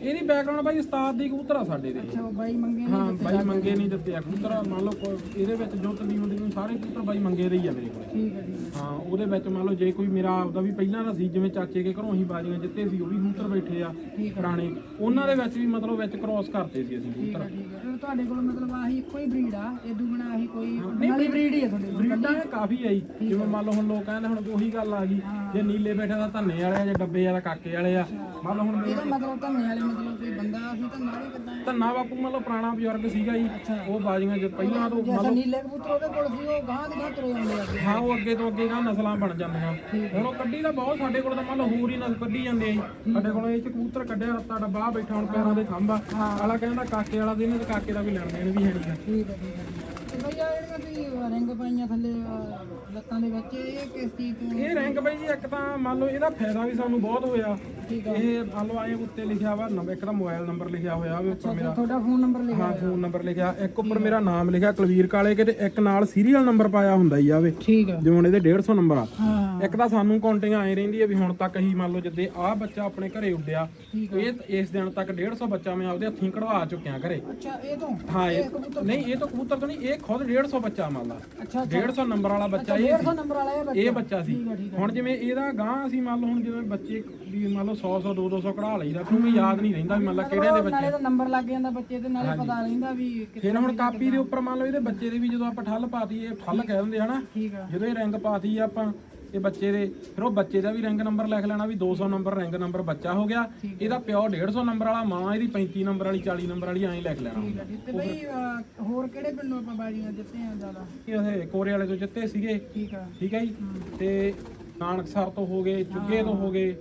ਇਹਦੀ ਬੈਕਗ੍ਰਾਉਂਡ ਬਾਈ ਉਸਤਾਦ ਦੀ ਕਬੂਤਰ ਆ ਸਾਡੇ ਦੇ। ਅੱਛਾ ਬਾਈ ਮੰਗੇ ਹਾਂ ਨਹੀਂ ਦਿੱਤੇ ਬਾਈ ਮੰਗੇ ਨਹੀਂ ਦਿੱਤੇ ਆ ਕਬੂਤਰ। ਮੰਨ ਲਓ ਕੋਈ- ਇਹਦੇ ਵਿੱਚ ਜੋ ਤਕਰੀਬਨ ਤਕਰੀਬਨ ਸਾਰੇ ਕਬੂਤਰ ਬਾਈ ਮੰਗੇ ਦੇ ਹੀ ਆ ਮੇਰੇ ਕੋਲੇ। ਠੀਕ ਆ ਠੀਕ ਹਾਂ। ਉਹਦੇ ਵਿੱਚ ਮੰਨ ਲਓ ਜੇ ਕੋਈ ਮੇਰਾ ਆਪਦਾ ਵੀ ਪਹਿਲਾਂ ਦਾ ਸੀ ਜਿਵੇਂ ਚਾਚੇ ਕੇ ਘਰੋਂ ਹੀ ਬਾਜੀਆਂ ਜਿੱਤੇ ਸੀ ਉਹ ਵੀ ਕਬੂਤਰ ਬੈਠੇ ਆ ਠੀਕ ਪੁਰਾਣੇ। ਉਹਨਾਂ ਦੇ ਵਿੱਚ ਵੀ ਮਤਲਬ ਵਿੱਚ ਕ੍ਰਾਸ ਕਰਤੇ ਸੀ ਅਸੀਂ ਠੀਕ ਕਬੂਤਰ। ਠੀਕ ਆ ਫਿਰ ਤੁਹਾਡੇ ਕੋਲ ਮਤਲਬ ਆਹੀ ਇੱਕੋ ਹੀ ਬਰੀਡ ਆ ਇਹ ਦੁਗਣਾ ਆਹੀ ਕੋਈ ਨਾਲੀ ਬਰੀਡ ਹੀ ਆ ਤੁਹਾਡੇ ਕੋਲ ਬਰੀਡਾਂ ਕਾਫੀ ਆਈ ਜਿਵੇਂ ਮੰਨ ਲਓ ਹੁਣ ਲੋਕ ਕਹਿੰਦੇ ਹੁਣ ਉਹੀ ਗੱਲ ਆ ਗਈ ਜੇ ਨੀਲੇ ਬੈਠੇ ਦਾ ਧੰਨੇ ਵਾਲੇ ਆ ਜੇ ਡੱਬੇ ਵਾਲਾ ਕਾਕੇ ਵਾਲੇ ਆ। ਮੰਨ ਹੁਣ ਮੇਰੇ- ਇਹਦਾ ਮਤਲਬ ਧੰਨੇ ਵਾਲੇ ਮਤਲਬ ਕੋਈ ਬੰਦਾ ਅਸੀਂ ਤਾਂ ਨਾਲੇ ਕਿਦਾਂ ਧੰਨਾ ਬਾਪੂ ਮੰਨ ਲਓ ਪੁਰਾਣਾ ਬਜ਼ੁਰਗ ਸੀਗਾ ਜੀ ਉਹ ਬਾਜੀਆਂ ਜੇ ਪਹਿਲਾਂ ਤੋਂ ਜੈਸਾ ਨੀਲੇ ਕਬੂਤਰ ਉਹਦੇ ਕੋਲ ਸੀ ਉਹ ਗਾਂ ਦੀ ਗਾਂ ਤੁਰੇ ਜਾਂਦੇ ਅੱਗੇ। ਹਾਂ ਉਹ ਅੱਗੇ ਤੋਂ ਅੱਗੇ ਗਾਂ ਨਸਲਾਂ ਬਣ ਜਾਂਦੀਆਂ। ਹੁਣ ਉਹ ਕੱਢੀ ਦਾ ਬਹੁਤ ਸਾਡੇ ਕੋਲ ਤਾਂ ਮੰਨ ਲਓ ਹੋਰ ਹੀ ਨਸਲ ਕੱਢੀ ਜਾਂਦੇ ਆ ਜੀ। ਸਾਡੇ ਕੋਲ ਇਹ ਚ ਕਬੂਤਰ ਕੱਢਿਆ ਰੱਤਾ ਡੱਬਾ ਬੈਠਾ ਹੁਣ ਪੈਰਾਂ ਦੇ ਖੰਭਾ ਆਲਾ ਕਹਿੰਦਾ ਕਾਕੇ ਵਾਲਾ ਦੇ ਨੇ ਤੇ ਕਾਕੇ ਦਾ ਵੀ ਲੈਣ ਦੇਣ ਵੀ ਹੈ ਨਹੀਂਗਾ ਠੀਕ ਹੈ ਠੀਕ ਹੈ ਤੇ ਬਈ ਆ ਜਿਹੜੀਆਂ ਤੁਸੀਂ ਰਿੰਗ ਪਾਈਆਂ ਥੱਲੇ ਆਹ, ਲੱਤਾਂ ਦੇ ਵਿੱਚ ਇਹ ਕਿਸ ਚੀਜ਼ ਤੋਂ ਇਹ ਰੈਂਕ ਬਾਈ ਜੀ ਇੱਕ ਤਾਂ ਮੰਨ ਲਓ ਇਹਦਾ ਫਾਇਦਾ ਵੀ ਸਾਨੂੰ ਬਹੁਤ ਹੋਇਆ। ਇਹ ਮੰਨ ਲਓ ਆਏ ਉੱਤੇ ਲਿਖਿਆ ਵਾ ਨੰਬਰ ਇੱਕ ਤਾਂ ਮੋਬਾਈਲ ਨੰਬਰ ਲਿਖਿਆ ਹੋਇਆ ਵੀ ਉੱਪਰ ਮੇਰਾ। ਤੁਹਾਡਾ ਫੋਨ ਨੰਬਰ ਲਿਖਿਆ ਹਾਂ ਫੋਨ ਨੰਬਰ ਲਿਖਿਆ। ਇੱਕ ਉੱਪਰ ਮੇਰਾ ਨਾਮ ਲਿਖਿਆ ਕੁਲਵੀਰ ਕਾਲੇ ਕੇ ਤੇ ਇੱਕ ਨਾਲ ਸੀਰੀਅਲ ਨੰਬਰ ਪਾਇਆ ਹੁੰਦਾ ਹੀ ਆਵੇ ਠੀਕ ਆ। ਜਿਵੇਂ ਇਹਦੇ 150 ਨੰਬਰ ਆ। ਹਾਂ। ਇੱਕ ਤਾਂ ਸਾਨੂੰ ਕਾਊਂਟਿੰਗ ਆਏ ਰਹਿੰਦੀ ਹੈ ਵੀ ਹੁਣ ਤੱਕ ਅਸੀਂ ਮੰਨ ਲਓ ਜਿੱਦੇ ਆਹ ਬੱਚਾ ਆਪਣੇ ਘਰੇ ਉੱਡਿਆ ਇਹ ਇਸ ਦਿਨ ਤੱਕ 150 ਬੱਚਾ ਮੈਂ ਆਪਦੇ ਹੱਥੀਂ ਕਢਵਾ ਚੁੱਕਿਆ ਘਰੇ। ਅੱਛਾ ਇਹ ਤੋਂ? ਹਾਂ ਇਹ ਨਹੀਂ ਇਹ ਤਾਂ ਕਬੂਤਰ ਤੋਂ ਨਹੀਂ ਇਹ ਖੁਦ 150 ਬੱਚਾ ਮੰਨ ਲਾ। ਅੱਛਾ 150 ਨੰਬਰ ਵਾਲਾ ਬੱਚਾ ਇਹ 150 ਸੀ। ਨੰਬਰ ਵਾਲਾ ਇਹ ਬੱਚਾ। ਇਹ ਬੱਚਾ ਸੀ। ਠੀਕ ਆ, ਠੀਕ ਆ। ਹੁਣ ਜਿਵੇਂ ਇਹਦਾ ਗਾਂ ਅਸੀਂ ਮੰਨ ਲਓ ਹੁਣ ਜਿਵੇਂ ਬੱਚੇ ਵੀ ਮੰਨ ਲਓ 100 100 200 200 ਕਢਾ ਲਈਦਾ ਫਿਰ ਯਾਦ ਨਹੀਂ ਰਹਿੰਦਾ ਵੀ ਮੰਨ ਲਾ ਕਿਹੜੇ ਦੇ ਬੱਚੇ। ਤਾਂ ਨੰਬਰ ਲੱਗ ਜਾਂਦਾ ਬੱਚੇ ਤੇ ਨਾਲੇ ਪਤਾ ਰਹਿੰਦਾ ਵੀ ਕਿੱਥੇ ਫਿਰ ਹੁਣ ਕਾਪੀ ਦੇ ਉੱਪਰ ਮੰਨ ਲਓ ਇਹਦੇ ਬੱਚੇ ਦੇ ਵੀ ਜਦੋਂ ਆਪਾਂ ਠੱਲ ਪਾਤੀ ਇਹ ਠੱਲ ਕਹਿ ਦਿੰਦੇ ਹਨਾ ਠੀਕ ਆ। ਜਦੋਂ ਇਹ ਰੈਂਕ ਪਾਤੀ ਆਪਾਂ ਇਹ ਬੱਚੇ ਦੇ ਫਿਰ ਉਹ ਬੱਚੇ ਦਾ ਵੀ ਰੈਂਕ ਨੰਬਰ ਲਿਖ ਲੈਣਾ ਵੀ 200 ਨੰਬਰ ਰੈਂਕ ਨੰਬਰ ਬੱਚਾ ਹੋ ਗਿਆ। ਇਹਦਾ ਪਿਓ 150 ਨੰਬਰ ਵਾਲਾ ਮਾਂ ਇਹਦੀ 35 ਨੰਬਰ ਵਾਲੀ 40 ਨੰਬਰ ਵਾਲੀ ਐਂ ਲਿਖ ਲੈਣਾ ਠੀਕ ਜੀ। ਤੇ ਬਈ ਅਹ, ਹੋਰ ਕਿਹੜੇ ਪਿੰਡੋਂ ਆਪਾਂ ਬਾਜੀਆਂ ਜਿੱਤੇ ਆ ਜ਼ਿਆਦਾ? ਇਹ ਕੋਰੇ ਵਾਲੇ ਤੋਂ ਜਿੱਤੇ ਸੀਗੇ। ਠੀਕ ਆ। ਠੀਕ ਹੈ ਜੀ। ਤੇ ਨਾਨਕਸਰ ਤੋਂ ਹੋ ਗਏ ਚੁੱਗੇ ਤੋਂ ਹੋ ਗਏ।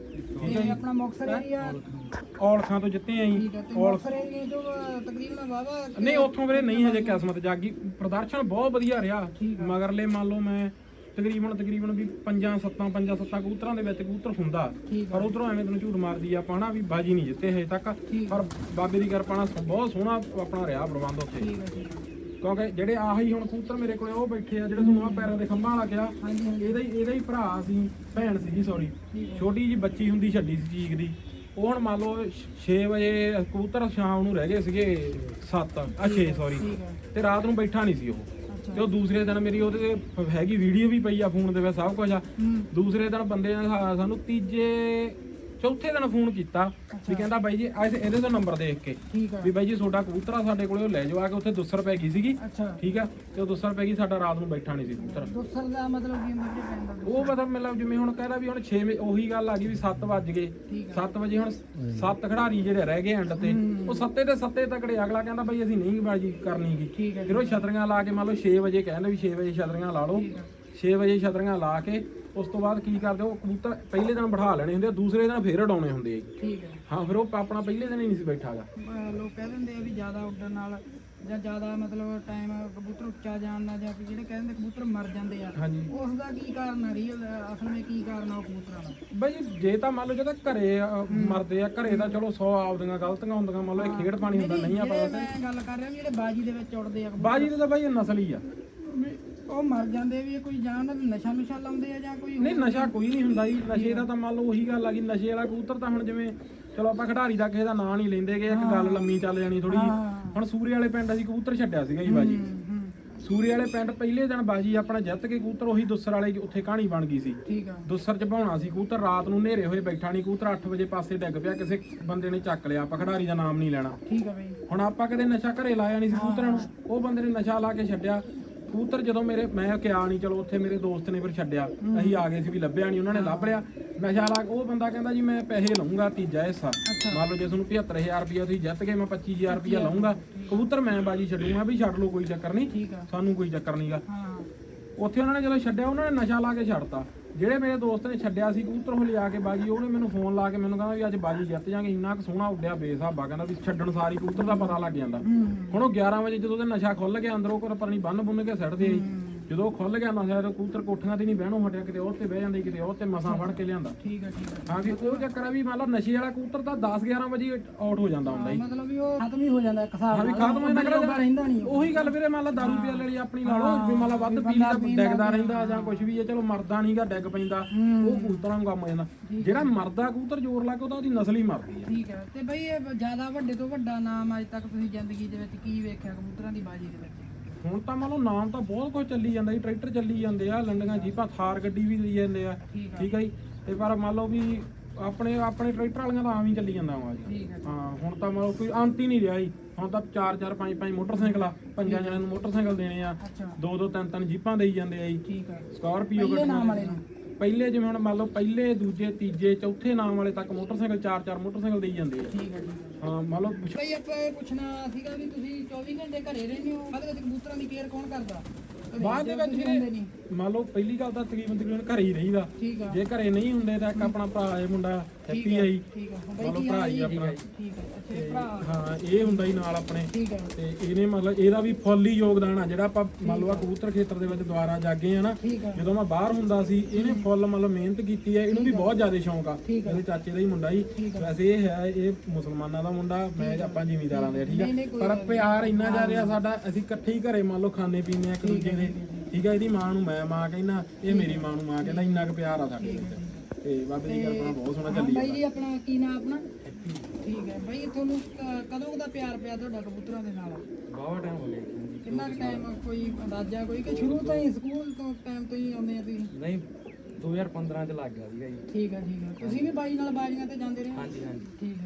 ਤੇ ਆਪਣਾ ਮੁਕਤਸਰ ਏਰੀਆ ਔਲਖਾਂ ਤੋਂ ਜਿੱਤੇ ਆਂ ਜੀ। ਠੀਕ ਆ। ਤੇ ਏਰੀਆ ਤੋਂ ਤਕਰੀਬਨ ਵਾਵਾ ਨਹੀਂ ਉੱਥੋਂ ਵੀਰੇ ਨਹੀਂ ਹਜੇ ਕਿਸਮਤ ਜਾਗੀ। ਪ੍ਰਦਰਸ਼ਨ ਬਹੁਤ ਵਧੀਆ ਰਿਹਾ। ਮਗਰਲੇ ਮੰਨ ਲਓ ਮੈਂ ਤਕਰੀਬਨ ਤਕਰੀਬਨ ਵੀ ਪੰਜਾਂ ਸੱਤਾਂ ਪੰਜਾਂ ਸੱਤਾਂ ਕਬੂਤਰਾਂ ਦੇ ਵਿੱਚ ਕਬੂਤਰ ਹੁੰਦਾ। ਪਰ ਉਧਰੋਂ ਐਵੇਂ ਤੈਨੂੰ ਝੂਠ ਮਾਰਦੀ ਆ ਨਾ ਵੀ ਬਾਜੀ ਨਹੀਂ ਜਿੱਤੇ ਹਜੇ ਤੱਕ। ਪਰ ਬਾਬੇ ਦੀ ਕਿਰਪਾ ਨਾਲ ਬਹੁਤ ਸੋਹਣਾ ਆਪਣਾ ਰਿਹਾ ਪ੍ਰਬੰਧ ਉੱਥੇ। ਕਿਉਂਕਿ ਜਿਹੜੇ ਆਹੀ ਹੁਣ ਕਬੂਤਰ ਮੇਰੇ ਕੋਲੇ ਉਹ ਬੈਠੇ ਆ ਜਿਹੜੇ ਤੁਹਾਨੂੰ ਆ ਪੈਰਾਂ ਦੇ ਖੰਭਾਂ ਵਾਲਾ ਕਿਹਾ ਇਹਦਾ ਹੀ ਇਹਦਾ ਹੀ ਭਰਾ ਸੀ ਭੈਣ ਸੀਗੀ ਸੌਰੀ ਛੋਟੀ ਜੀ ਬੱਚੀ ਹੁੰਦੀ ਛੱਡੀ ਸੀ ਚੀਕ ਦੀ। ਉਹ ਹੁਣ ਮੰਨ ਲਓ 6 ਵਜੇ ਕਬੂਤਰ ਸ਼ਾਮ ਨੂੰ ਰਹਿ ਗਏ ਸੀਗੇ 7 ਆ 6 ਸੌਰੀ ਤੇ ਰਾਤ ਨੂੰ ਬੈਠਾ ਨਹੀਂ ਸੀ ਉਹ। ਤੇ ਉਹ ਦੂਸਰੇ ਦਿਨ ਮੇਰੀ ਉਹਦੇ ਤੇ ਹੈਗੀ ਵੀਡੀਓ ਵੀ ਪਈ ਆ ਫੋਨ ਦੇ ਵਿੱਚ ਸਭ ਕੁਝ ਆ। ਦੂਸਰੇ ਦਿਨ ਬੰਦੇ ਨੇ ਸਾ- ਸਾਨੂੰ ਤੀਜੇ ਚੌਥੇ ਦਿਨ ਫੋਨ ਕੀਤਾ ਵੀ ਕਹਿੰਦਾ ਬਾਈ ਜੀ ਅੱਜ ਇਹਦੇ ਤੋਂ ਨੰਬਰ ਦੇਖ ਕੇ ਠੀਕ ਆ। ਵੀ ਬਾਈ ਜੀ ਤੁਹਾਡਾ ਕਬੂਤਰ ਸਾਡੇ ਕੋਲੇ ਉਹ ਲੈ ਜਾਓ। ਆ ਕੇ ਉੱਥੇ ਦੁਸਰ ਪੈ ਗਈ ਸੀਗੀ। ਅੱਛਾ। ਠੀਕ ਆ? ਤੇ ਉਹ ਦੁਸਰ ਪੈ ਗਈ ਸਾਡਾ ਰਾਤ ਨੂੰ ਬੈਠਾ ਨਹੀਂ ਸੀ ਕਬੂਤਰ। ਦੁਸਰ ਦਾ ਮਤਲਬ ਕੀ ਹੁੰਦਾ ਵੀਰੇ ਪਿੰਡ ਦਾ ਉਹ ਮਤਲਬ ਮਤਲਬ ਜਿਵੇਂ ਹੁਣ ਕਹਿੰਦਾ ਵੀ ਹੁਣ 6 ਵਜੇ ਉਹੀ ਗੱਲ ਆ ਗਈ ਵੀ 7 ਵੱਜ ਗਏ। ਠੀਕ ਆ। 7 ਵਜੇ ਹੁਣ 7 ਖਿਡਾਰੀ ਜਿਹੜੇ ਰਹਿ ਗਏ ਐਂਡ ਤੇ। ਉਹ ਸੱਤੇ ਤੇ ਸੱਤੇ ਤੱਕੜੇ ਅਗਲਾ ਕਹਿੰਦਾ ਬਈ ਅਸੀਂ ਨਹੀਂ ਬਾਜੀ ਕਰਨੀ ਗੀ। ਠੀਕ ਹੈ ਫਿਰ ਉਹ ਛਤਰੀਆਂ ਲਾ ਕੇ ਮੰਨ ਲਓ 6 ਵਜੇ ਕਹਿੰਦੇ ਵੀ 6 ਵਜੇ ਛਤਰੀਆਂ ਲਾ ਲਓ। 6 ਵਜੇ ਛਤਰੀਆਂ ਲਾ ਕੇ ਉਸ ਤੋਂ ਬਾਅਦ ਕੀ ਕਰਦੇ ਉਹ ਕਬੂਤਰ ਪਹਿਲੇ ਦਿਨ ਬਿਠਾ ਲੈਣੇ ਹੁੰਦੇ ਆ ਦੂਸਰੇ ਦਿਨ ਫੇਰ ਉਡਾਉਣੇ ਹੁੰਦੇ ਆ ਜੀ। ਠੀਕ ਹੈ। ਹਾਂ ਫਿਰ ਉਹ ਆਪਣਾ ਪਹਿਲੇ ਦਿਨ ਹੀ ਨਹੀਂ ਸੀ ਬੈਠਾਗਾ। ਅਹ ਲੋਕ ਕਹਿ ਦਿੰਦੇ ਆ ਵੀ ਜ਼ਿਆਦਾ ਉੱਡਣ ਨਾਲ ਜਾਂ ਜ਼ਿਆਦਾ ਮਤਲਬ ਟਾਈਮ ਕਬੂਤਰ ਉੱਚਾ ਜਾਣ ਨਾਲ ਜਾਂ ਫਿਰ ਜਿਹੜੇ ਕਹਿੰਦੇ ਕਬੂਤਰ ਮਰ ਜਾਂਦੇ ਆ ਹਾਂਜੀ। ਉਸ ਦਾ ਕੀ ਕਾਰਨ ਆ? ਰੀਅਲ ਅਸਲ ਵਿੱਚ ਕੀ ਕਾਰਨ ਆ ਉਹ ਕਬੂਤਰਾਂ ਦਾ? ਬਈ ਜੇ ਤਾਂ ਮੰਨ ਲਓ ਜੇ ਤਾਂ ਘਰੇ ਅ, ਮਰਦੇ ਆ ਘਰੇ ਤਾਂ ਚਲੋ 100 ਆਪਦੀਆਂ ਗਲਤੀਆਂ ਹੁੰਦੀਆਂ ਮੰਨ ਲਓ ਇਹ ਖੇਡ ਪਾਣੀ ਹੁੰਦਾ ਨਹੀਂ ਆਪਾਂ ਜਿਹੜੇ ਮੈਂ ਗੱਲ ਕਰ ਰਿਹਾ ਵੀ ਜਿਹੜੇ ਬਾਜੀ ਦੇ ਵਿੱਚ ਉੱਡਦੇ ਆ ਕਬੂਤਰ, ਬਾਜੀ ਦੇ ਤਾਂ ਬਾਈ ਇਹ ਨਸਲ ਹੀ ਆ। ਵੀ ਉਹ ਮਰ ਜਾਂਦੇ ਵੀ ਇਹ ਕੋਈ ਜਾਣ ਨਾਲ ਨਸ਼ਾ ਨੁਸ਼ਾ ਲਾਉਂਦੇ ਆ ਜਾਂ ਕੋਈ ਨਹੀਂ ਨਸ਼ਾ ਕੋਈ ਨਹੀਂ ਹੁੰਦਾ ਜੀ। ਨਸ਼ੇ ਦਾ ਤਾਂ ਮੰਨ ਲਓ ਉਹੀ ਗੱਲ ਆ ਗਈ ਨਸ਼ੇ ਵਾਲਾ ਕਬੂਤਰ ਤਾਂ ਹੁਣ ਜਿਵੇਂ ਚਲੋ ਆਪਾਂ ਖਿਡਾਰੀ ਦਾ ਕਿਸੇ ਦਾ ਨਾਂ ਨਹੀਂ ਲੈਂਦੇਗੇ ਇੱਕ ਗੱਲ ਲੰਮੀ ਚੱਲ ਜਾਣੀ ਥੋੜੀ ਹੁਣ ਸੂਰੇ ਵਾਲੇ ਪਿੰਡ ਅਸੀਂ ਕਬੂਤਰ ਛੱਡਿਆ ਸੀਗਾ ਜੀ ਬਾਜੀ। ਸੂਰੇ ਵਾਲੇ ਪਿੰਡ ਪਹਿਲੇ ਦਿਨ ਬਾਜੀ ਆਪਣਾ ਜਿੱਤ ਕੇ ਕਬੂਤਰ ਉਹੀ ਦੁੱਸਰ ਵਾਲੇ ਉੱਥੇ ਕਹਾਣੀ ਬਣ ਗਈ ਸੀ। ਠੀਕ ਆ। ਦੁੱਸਰ ਚ ਭਾਉਣਾ ਸੀ ਕਬੂਤਰ ਰਾਤ ਨੂੰ ਹਨੇਰੇ ਹੋਏ ਬੈਠਾ ਨਹੀਂ ਕਬੂਤਰ 8 ਵਜੇ ਪਾਸੇ ਡਿੱਗ ਪਿਆ ਕਿਸੇ ਬੰਦੇ ਨੇ ਚੱਕ ਲਿਆ ਆਪਾਂ ਖਿਡਾਰੀ ਦਾ ਨਾਮ ਨਹੀਂ ਲੈਣਾ। ਠੀਕ ਆ ਬਈ। ਹੁਣ ਆਪਾਂ ਕਦੇ ਨਸ਼ਾ ਘਰੇ ਲਾਇਆ ਨਹੀਂ ਸੀ ਕਬੂਤਰਾਂ ਨੂੰ ਉਹ ਬੰਦੇ ਨੇ ਨਸ਼ਾ ਲਾ ਕੇ ਛੱਡਿਆ। ਕਬੂਤਰ ਜਦੋਂ ਮੇਰੇ ਮੈਂ ਕਿਹਾ ਨਹੀਂ ਚਲੋ ਉੱਥੇ ਮੇਰੇ ਦੋਸਤ ਨੇ ਫਿਰ ਛੱਡਿਆ। ਅਸੀਂ ਆ ਗਏ ਸੀ ਵੀ ਲੱਭਿਆ ਨਹੀਂ ਉਹਨਾਂ ਨੇ ਲੱਭ ਲਿਆ। ਨਸ਼ਾ ਲਾ ਕੇ ਉਹ ਬੰਦਾ ਕਹਿੰਦਾ ਜੀ ਮੈਂ ਪੈਸੇ ਲਵਾਂਗਾ ਤੀਜਾ ਹਿੱਸਾ। ਮੰਨ ਲਓ ਜੇ ਤੁਹਾਨੂੰ 75000 ਰੁਪਇਆ ਤੁਸੀਂ ਜਿੱਤ ਗਏ ਮੈਂ 25000 ਰੁਪਇਆ ਲਵਾਂਗਾ ਕਬੂਤਰ ਮੈਂ ਬਾਜੀ ਛੱਡੂਗਾ ਵੀ ਛੱਡ ਲਓ ਕੋਈ ਚੱਕਰ ਨਹੀਂ ਆ। ਸਾਨੂੰ ਕੋਈ ਚੱਕਰ ਨਹੀਂਗਾ ਉੱਥੇ ਉਹਨਾਂ ਨੇ ਜਦੋਂ ਛੱਡਿਆ ਉਹਨਾਂ ਨੇ ਨਸ਼ਾ ਲਾ ਕੇ ਛੱਡਤਾ। ਜਿਹੜੇ ਮੇਰੇ ਦੋਸਤ ਨੇ ਛੱਡਿਆ ਸੀ ਕਬੂਤਰ ਉਹ ਲਿਆ ਕੇ ਬਾਜੀ ਉਹਨੇ ਮੈਨੂੰ ਫੋਨ ਲਾ ਕੇ ਮੈਨੂੰ ਕਹਿੰਦਾ ਵੀ ਅੱਜ ਬਾਜੀ ਜਿੱਤ ਜਾਾਂਗੇ ਇੰਨਾ ਕੁ ਸੋਹਣਾ ਉੱਡਿਆ ਬੇਸਾਬਾ ਕਹਿੰਦਾ ਵੀ ਛੱਡਣ ਸਾਰੀ ਕਬੂਤਰ ਦਾ ਪਤਾ ਲੱਗ ਜਾਂਦਾ। ਹੁਣ ਉਹ 11 ਵਜੇ ਜਦੋਂ ਤੇ ਨਸ਼ਾ ਖੁੱਲ ਗਿਆ ਅੰਦਰੋਂ ਕੋਲ ਪਰਣੀ ਬੰਨ ਬੁੰਨ ਕੇ ਸੜਦੇ ਆਈ ਜਦੋਂ ਖੁੱਲ ਗਿਆ ਨਸ਼ਾ ਤੇ ਕਬੂਤਰ ਕੋਠੀਆਂ ਤੇ ਨਹੀਂ ਬਹਿਣੋਂ ਹਟਿਆ ਕਿਤੇ ਉਹ ਤੇ ਬਹਿ ਜਾਂਦੇ ਕਿਤੇ ਉਹ ਤੇ ਮਸਾਂ ਫੜ ਕੇ ਲਿਆਂਦਾ। ਠੀਕ ਆ ਠੀਕ ਆ। ਹਾਂ ਵੀ ਉਹ ਚੱਕਰ ਆ ਵੀ ਮੰਨ ਲਓ ਨਸ਼ੇ ਵਾਲਾ ਕਬੂਤਰ ਤਾਂ 10 11 ਵਜੇ ਆਊਟ ਹੋ ਜਾਂਦਾ ਹੁੰਦਾ ਜੀ। ਮਤਲਬ ਵੀ ਉਹ ਖਤਮ ਹੀ ਹੋ ਜਾਂਦਾ ਇੱਕ ਹਿਸਾਬ ਹਾਂ ਵੀ ਨਾਲ। ਖਤਮ ਹੋ ਜਾਂਦਾ ਉਹਦਾ ਕਿਹੜਾ ਰਹਿੰਦਾ ਨਹੀਂ ਉਹ। ਗੱਲ ਵੀਰੇ ਮੰਨ ਲਾ ਦਾਰੂ ਪੀਣ ਵਾਲੀ ਆਪਣੀ ਲਾ ਲਓ ਵੀ ਮੰਨ ਲਾ ਵੱਧ ਪੀ ਦਾ ਡੈਗਦਾ ਰਹਿੰਦਾ ਜਾਂ ਕੁਝ ਵੀ ਹੈ ਚਲੋ ਮਰਦਾ ਨਹੀਂਗਾ ਡੈਗ ਪੈਂਦਾ। ਉਹ ਕਬੂਤਰਾਂ ਨੂੰ ਕੰਮ ਹੋ ਜਾਂਦਾ। ਜਿਹੜਾ ਮਰਦਾ ਕਬੂਤਰ ਜ਼ੋਰ ਲਾ ਕੇ ਉਹਦਾ ਉਹਦੀ ਨਸਲ ਹੀ ਮਰਦੀ ਹੈ ਠੀਕ ਹੈ ਤੇ ਬਈ ਇਹ ਜ਼ਿਆਦਾ ਵੱਡੇ ਤੋਂ ਵੱਡਾ ਨਾਮ ਅੱਜ ਤੱਕ ਤੁਸੀਂ ਜ਼ਿੰਦਗੀ ਦੇ ਵਿੱਚ ਕੀ ਵੇਖਿਆ ਕਬੂਤਰਾਂ ਦੀ ਬਾਜੀ ਦੇ ਵਿੱਚ? ਹੁਣ ਤਾਂ ਮੰਨ ਲਓ ਨਾਮ ਤਾਂ ਬਹੁਤ ਕੁਝ ਚੱਲੀ ਜਾਂਦਾ ਜੀ ਟਰੈਕਟਰ ਚੱਲੀ ਜਾਂਦੇ ਆ ਲੰਡੀਆਂ ਜੀਪਾਂ ਥਾਰ ਗੱਡੀ ਵੀ ਲਈ ਜਾਂਦੇ ਆ ਠੀਕ ਆ। ਠੀਕ ਜੀ। ਤੇ ਪਰ ਮੰਨ ਲਓ ਵੀ ਆਪਣੇ ਆਪਣੇ ਟਰੈਕਟਰ ਵਾਲੀਆਂ ਤਾਂ ਆਮ ਹੀ ਚੱਲੀ ਜਾਂਦਾ ਵਾ ਜੀ। ਠੀਕ ਹੈ ਹਾਂ ਹੁਣ ਤਾਂ ਮੰਨ ਲਓ ਕੋਈ ਅੰਤ ਹੀ ਨਹੀਂ ਰਿਹਾ ਜੀ। ਹੁਣ ਤਾਂ 4 4 5 5 ਮੋਟਰਸਾਈਕਲ ਆ ਪੰਜਾਂ ਜਣਿਆਂ ਨੂੰ ਮੋਟਰਸਾਈਕਲ ਦੇਣੇ ਆ। ਅੱਛਾ। ਦੋ ਦੋ ਤਿੰਨ ਤਿੰਨ ਜੀਪਾਂ ਦੇਈ ਜਾਂਦੇ ਆ ਜੀ। ਠੀਕ ਹੈ ਸਕਾਰਪੀਓ ਪਹਿਲੇ ਨਾਮ ਵਾਲੇ ਨੂੰ। ਪਹਿਲੇ ਜਿਵੇਂ ਹੁਣ ਮੰਨ ਲਓ ਪਹਿਲੇ ਦੂਜੇ ਤੀਜੇ ਚੌਥੇ ਨਾਮ ਵਾਲੇ ਤੱਕ ਮੋਟਰਸਾਈਕਲ ਚਾਰ ਚਾਰ ਮੋਟਰਸਾਈਕਲ ਦੇਈ ਜਾਂਦੇ ਆ। ਠੀਕ ਹੈ ਠੀਕ ਹੈ ਮੰਨ ਲਓ ਬਈ ਆਪਾਂ ਇਹ ਪੁੱਛਣਾ ਸੀਗਾ ਵੀ ਤੁਸੀਂ 24 ਘੰਟੇ ਘਰੇ ਰਹਿੰਦੇ ਹੋ ਵਿੱਚ ਕਬੂਤਰਾਂ ਦੀ ਕੇਅਰ ਕੌਣ ਕਰਦਾ? ਬਾਅਦ ਦੇ ਵਿੱਚ ਨਹੀਂ। ਮੰਨ ਲਓ ਪਹਿਲੀ ਗੱਲ ਤਾਂ ਤਕਰੀਬਨ ਤਕਰੀਬਨ ਘਰੇ ਹੀ ਰਹੀਦਾ ਠੀਕ ਆ ਜੇ ਘਰੇ ਨਹੀਂ ਹੁੰਦੇ ਤਾਂ ਇੱਕ ਆਪਣਾ ਭਰਾ ਹੈ ਮੁੰਡਾ ਹੈਪੀ ਜੀ ਠੀਕ ਆ ਮੰਨ ਲਓ ਭਰਾ ਹੀ ਆਪਣਾ ਠੀਕ ਹੈ ਅੱਛਾ ਇਹ ਭਰਾ ਹਾਂ ਇਹ ਹੁੰਦਾ ਹੀ ਨਾਲ ਆਪਣੇ ਠੀਕ ਤੇ ਇਹਨੇ ਮਤਲਬ ਇਹਦਾ ਵੀ ਫੁੱਲ ਹੀ ਯੋਗਦਾਨ ਆ ਜਿਹੜਾ ਆਪਾਂ ਮੰਨ ਲਓ ਆ ਕਬੂਤਰ ਖੇਤਰ ਦੇ ਵਿੱਚ ਦੁਆਰਾ ਜਾਗੇ ਆ ਨਾ ਜਦੋਂ ਮੈਂ ਬਾਹਰ ਹੁੰਦਾ ਸੀ ਇਹਨੇ ਫੁੱਲ ਮਤਲਬ ਮਿਹਨਤ ਕੀਤੀ ਹੈ ਇਹਨੂੰ ਵੀ ਬਹੁਤ ਜ਼ਿਆਦਾ ਸ਼ੌਂਕ ਆ ਇਹਦੇ ਚਾਚੇ ਦਾ ਹੀ ਮੁੰਡਾ ਹੀ ਵੈਸੇ ਇਹ ਹੈ ਇਹ ਮੁਸਲਮਾਨਾਂ ਦਾ ਮੁੰਡਾ ਮੈਂ ਆਪਾਂ ਜ਼ਿਮੀਦਾਰਾਂ ਦੇ ਠੀਕ ਆ ਪਰ ਪਿਆਰ ਇੰਨਾ ਜਾ ਰਿਹਾ ਸਾਡਾ ਅਸੀਂ ਇਕੱਠੇ ਹੀ ਘਰੇ ਮੰਨ ਲਓ ਖਾਣੇ ਪੀਣੇ ਆ ਇੱਕ ਦੂਜੇ ਦੇ ਠੀਕ ਆ ਇਹਦੀ ਮਾਂ ਨੂੰ ਮੈਂ ਮਾਂ ਕਹਿੰਦਾ ਇਹ ਮੇਰੀ ਮਾਂ ਨੂੰ ਮਾਂ ਕਹਿੰਦਾ ਇੰਨਾ ਕੁ ਪਿਆਰ ਆ ਸਾਡੇ ਵਿੱਚ ਤੇ ਬਾਬੇ ਦੀ ਕਿਰਪਾ ਨਾਲ ਬਹੁਤ ਸੋਹਣਾ ਹਾਂ ਚੱਲੀ ਬਾਈ ਜੀ ਆਪਣਾ ਕੀ ਨਾਮ ਆਪਣਾ? ਠੀਕ ਹੈ ਬਾਈ ਤੁਹਾਨੂੰ ਕ- ਕਦੋਂ ਕੁ ਦਾ ਪਿਆਰ ਪਿਆ ਤੁਹਾਡਾ ਕਬੂਤਰਾਂ ਦੇ ਨਾਲ? ਬਹੁਤ ਟਾਈਮ ਹੋ ਗਿਆ ਜੀ। ਕਿੰਨਾ ਟਾਈਮ ਕੋਈ ਅੰਦਾਜ਼ਾ ਕੋਈ ਕਿ ਸ਼ੁਰੂ ਤੋਂ ਹੀ ਸਕੂਲ ਤੋਂ ਟਾਈਮ ਤੋਂ ਹੀ ਆਉਂਦੇ ਆ ਤੁਸੀਂ? ਨਹੀਂ 2015 ਚ ਲੱਗ ਗਿਆ ਸੀਗਾ ਜੀ। ਠੀਕ ਆ ਠੀਕ ਆ। ਤੁਸੀਂ ਵੀ ਬਾਈ ਨਾਲ ਬਾਜੀਆਂ ਤੇ ਜਾਂਦੇ ਰਹੇ? ਹਾਂਜੀ ਹਾਂਜੀ। ਠੀਕ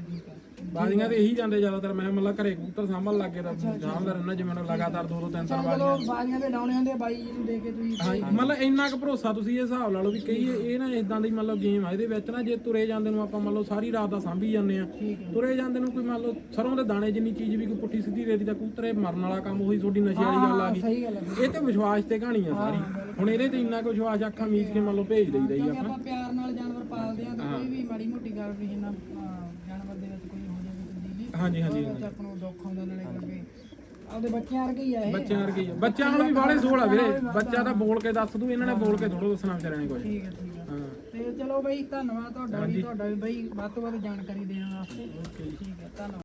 ਬਾਜ਼ੀਆਂ ਤੇ ਇਹੀ ਜਾਂਦੇ ਜ਼ਿਆਦਾਤਰ। ਮੈਂ ਮਤਲਬ ਘਰੇ ਕਬੂਤਰ ਸਾਂਭਣ ਲੱਗ ਗਿਆ ਤਾਂ ਸਾਂਭਦਾ ਰਹਿਣਾ ਜਿਵੇਂ ਮੈਨੂੰ ਲਗਾਤਾਰ ਦੋ ਦੋ ਤਿੰਨ ਤਿੰਨ ਚਲੋ ਬਾਜੀਆਂ ਤੇ ਡਾਉਣੇ ਹੁੰਦੇ ਆ, ਬਾਈ ਜੀ ਨੂੰ ਦੇ ਕੇ ਤੁਸੀਂ। ਹਾਂ ਮਤਲਬ ਇੰਨਾ ਕੁ ਭਰੋਸਾ ਤੁਸੀਂ ਇਹ ਹਿਸਾਬ ਲਾ ਲਓ ਵੀ ਕਈ ਇਹ ਨਾ ਇਦਾਂ ਦੀ ਮਤਲਬ ਗੇਮ ਆ ਇਹਦੇ ਵਿੱਚ ਨਾ ਜੇ ਤੁਰੇ ਜਾਂਦੇ ਨੂੰ ਆਪਾਂ ਮੰਨ ਲਓ ਸਾਰੀ ਰਾਤ ਦਾ ਸਾਂਭੀ ਜਾਂਦੇ ਆ। ਤੁਰੇ ਜਾਂਦੇ ਨੂੰ ਕੋਈ ਮੰਨ ਲਓ ਸਰੋਂ ਦੇ ਦਾਣੇ ਜਿੰਨੀ ਚੀਜ਼ ਵੀ ਕੋਈ ਪੁੱਠੀ ਸਿੱਧੀ ਰੇਦੀ ਦਾ ਕਬੂਤਰੇ ਮਰਨ ਵਾਲਾ ਕੰਮ ਉਹੀ ਤੁਹਾਡੀ ਨਸ਼ੇ ਵਾਲੀ ਗੱਲ ਆ ਗਈ। ਸਹੀ ਗੱਲ ਹੈ ਇਹ ਤੇ ਵਿਸ਼ਵਾਸ ਤੇ ਕਹਾਣੀ ਆ ਸਾਰੀ। ਹੁਣ ਇਹਦੇ ਤੇ ਇੰਨਾ ਕੁ ਵਿਸ਼ਵਾਸ ਅੱਖਾਂ ਮੀਚ ਕੇ ਮੰਨ ਲਓ ਭੇਜ ਦਈਦਾ ਹੀ ਆਪਾਂ ਪਿਆਰ ਨਾਲ ਜਾਨਵਰ ਪਾਲਦੇ ਆ ਤਾਂ ਕੋਈ ਵੀ ਮਾੜੀ ਮੋਟੀ ਗੱਲ ਵੀ ਇਹਨਾਂ ਜਾਨਵਰ ਦੇ ਵਿੱਚ ਕੋਈ ਹੋ ਜਾਵੇ ਤਬਦੀਲੀ ਹਾਂਜੀ ਹਾਂਜੀ ਉਹਦੇ ਵਿੱਚ ਆਪਾਂ ਨੂੰ ਦੁੱਖ ਆਉਂਦਾ ਨਾਲੇ ਕਿਉਂਕਿ ਆਪਦੇ ਬੱਚਿਆਂ ਵਰਗੇ ਹੀ ਆ ਇਹ। ਬੱਚਿਆਂ ਵਰਗੇ ਹੀ ਆ। ਬੱਚਿਆਂ ਨਾਲ ਵੀ ਬਾਹਲੇ ਸੋਹਲ ਆ ਵੀਰੇ ਬੱਚਾ ਤਾਂ ਬੋਲ ਕੇ ਦੱਸ ਦੂ ਇਹਨਾਂ ਨੇ ਬੋਲ ਕੇ ਥੋੜੋ ਦੱਸਣਾ ਵਿਚਾਰਿਆਂ ਨੇ ਕੁਝ ਠੀਕ ਹੈ ਠੀਕ ਹੈ। ਹਾਂ। ਤੇ ਚਲੋ ਬਈ ਧੰਨਵਾਦ ਤੁਹਾਡਾ ਵੀ ਤੁਹਾਡਾ ਵੀ ਬਈ ਵੱਧ ਤੋਂ ਵੱਧ ਜਾਣਕਾਰੀ ਦੇਣ ਵਾਸਤੇ। ਠੀਕ ਹੈ ਧੰਨਵਾਦ।